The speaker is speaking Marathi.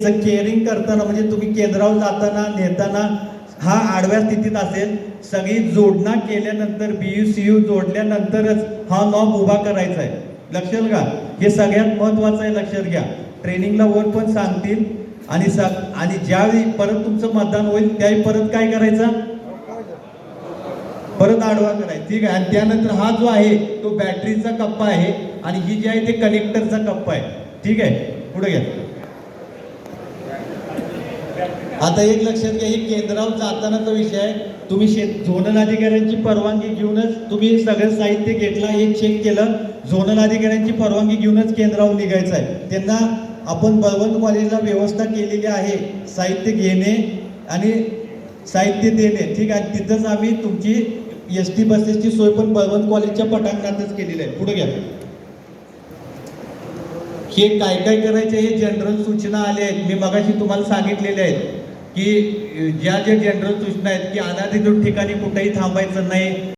केअरिंग करताना म्हणजे तुम्ही केंद्रावर जाताना नेताना हा आडव्या स्थितीत असेल सगळी जोडणा केल्यानंतर बीयू सी यू जोडल्यानंतरच हा नॉब उभा करायचा आहे. लक्षात घ्या हे सगळ्यात महत्वाचं आहे लक्षात घ्या. ट्रेनिंगला वर पण सांगतील आणि सग आणि ज्यावेळी परत तुमचं मतदान होईल त्यावेळी परत काय करायचं? परत आडवा करायचा. ठीक आहे आणि त्यानंतर हा जो आहे तो बॅटरीचा कप्पा आहे आणि ही जी आहे ते कनेक्टरचा कप्पा आहे. ठीक आहे पुढे घ्या. आता एक लक्षात घ्या हे केंद्रावर जातानाचा विषय आहे. तुम्ही शेत झोनल अधिकाऱ्यांची परवानगी घेऊनच तुम्ही सगळं साहित्य घेतलं हे चेक केलं झोनल अधिकाऱ्यांची परवानगी घेऊनच केंद्रावर निघायचं आहे. त्यांना आपण बळवंत कॉलेजला व्यवस्था केलेली आहे साहित्य घेणे आणि साहित्य देणे. ठीक आहे तिथंच आम्ही तुमची एस टी बसेसची सोय पण बळवंत कॉलेजच्या पटांगणातच केलेली आहे. पुढे घ्या. हे काय काय करायचे हे जनरल सूचना आल्या आहेत. मी मगाशी तुम्हाला सांगितलेले आहेत की ज्या ज्या जनरल सूचना आहेत की अनाधिकृत ठिकाणी कुठेही थांबायचं नाही.